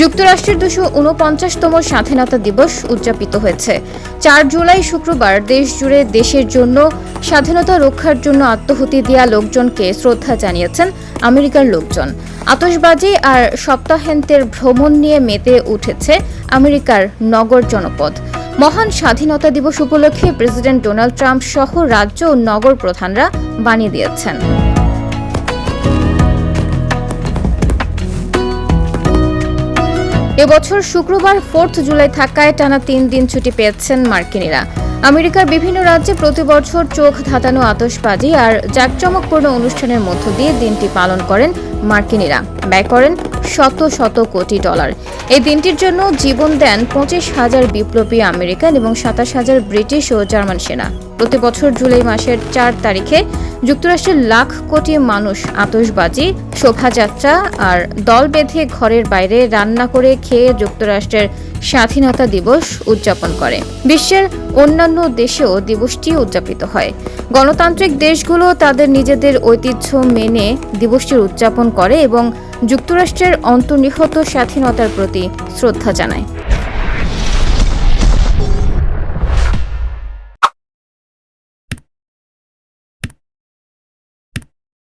যুক্তরাষ্ট্রের দুশো উনপঞ্চাশতম স্বাধীনতা দিবস উদযাপিত হয়েছে। চার জুলাই শুক্রবার দেশ জুড়ে দেশের জন্য স্বাধীনতা রক্ষার জন্য আত্মহুতি দেওয়া লোকজনকে শ্রদ্ধা জানিয়েছেন আমেরিকার লোকজন। আতশবাজি আর সপ্তাহান্তের ভ্রমণ নিয়ে মেতে উঠেছে আমেরিকার নগর জনপদ। মহান স্বাধীনতা দিবস উপলক্ষে প্রেসিডেন্ট ডোনাল্ড ট্রাম্প সহ রাজ্য ও নগর প্রধানরা বানিয়ে দিয়েছেন। এবছর শুক্রবার ফোর্থ জুলাই থাকায় টানা তিন দিন ছুটি পেয়েছেন মার্কিনিরা। আমেরিকার বিভিন্ন রাজ্যে প্রতি বছর চোখ ধাতানো আতশবাজি আর জাঁকজমকপূর্ণ অনুষ্ঠানের মধ্য দিয়ে দিনটি পালন করেন মার্কিনিরা। ব্যয় করেন শত শত কোটি ডলার। এই দিনটির জন্য জীবন দেন পঁচিশ হাজার বিপ্লবী আমেরিকান এবং সাতাশ হাজার ব্রিটিশ ও জার্মান সেনা। প্রতি বছর জুলাই মাসের চার তারিখে যুক্তরাষ্ট্রের লাখ কোটি মানুষ আতশবাজি, শোভাযাত্রা আর দল বেঁধে ঘরের বাইরে রান্না করে খেয়ে যুক্তরাষ্ট্রের স্বাধীনতা দিবস উদযাপন করে। বিশ্বের অন্যান্য দেশেও দিবসটি উদযাপিত হয়। গণতান্ত্রিক দেশগুলো তাদের নিজেদের ঐতিহ্য মেনে দিবসটির উদযাপন করে এবং যুক্তরাষ্ট্রের অন্তর্নিহিত স্বাধীনতার প্রতি শ্রদ্ধা জানায়।